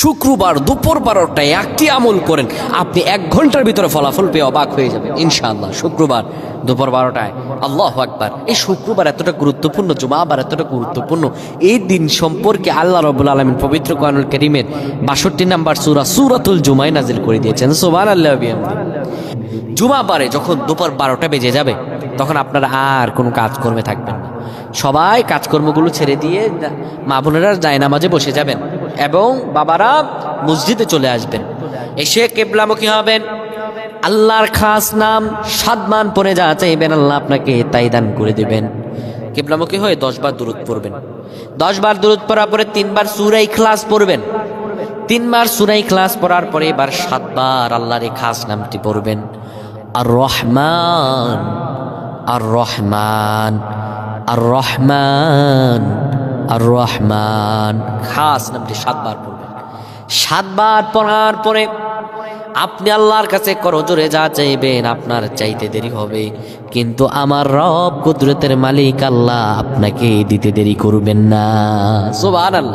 শুক্রবার দুপুর বারোটায় একটি আমল করেন। আপনি এক ঘণ্টার ভিতরে ফলাফল পেয়ে অবাক হয়ে যাবেন। ইনশাআল্লাহ, শুক্রবার দুপুর বারোটায়। আল্লাহ আকবার। এই শুক্রবার এতটা গুরুত্বপূর্ণ, জুমাবার এতটা গুরুত্বপূর্ণ, এই দিন সম্পর্কে আল্লাহ রবুল আলমিন পবিত্র কানুল করিমের বাষট্টি নাম্বার সুরা সুরাতুল জুমাই নাজিল করে দিয়েছেন। সোমান আল্লাহ জুমা বারে যখন দুপুর বারোটা বেজে যাবে, তখন আপনারা আর কোনো কাজকর্মে থাকবেন না। সবাই কাজকর্মগুলো ছেড়ে দিয়ে মা বোনেরা জায়নামাজে বসে যাবেন। এবং বাবারা মসজিদে চলে আসবেন। এসে কেবলামুখী হবেন। আল্লাহর খাস নাম সাদমান পরে যা চাইবেন, আল্লাহ আপনাকে তাই দান করে দেবেন। কেবলামুখী হয়ে দশবার দূরত পড়বেন। দশবার দূরত পড়ার পরে তিনবার সুরাই ক্লাস পড়বেন। তিনবার সুরাই ক্লাস পড়ার পরে এবার সাতবার আল্লাহর এই খাস নামটি পড়বেন। আর রহমান আর রহমান আর রহমান আর রহমান খাস নামটি সাতবার পড়বেন। সাতবার পড়ার পরে আপনি আল্লাহর কাছে করজোরে যা চাইবেন আপনার চাইতে দেরি হবে। কিন্তু আমার রব কুদরতের মালিক আল্লাহ আপনাকে দিতে দেরি করবেন না। সুবহানাল্লাহ।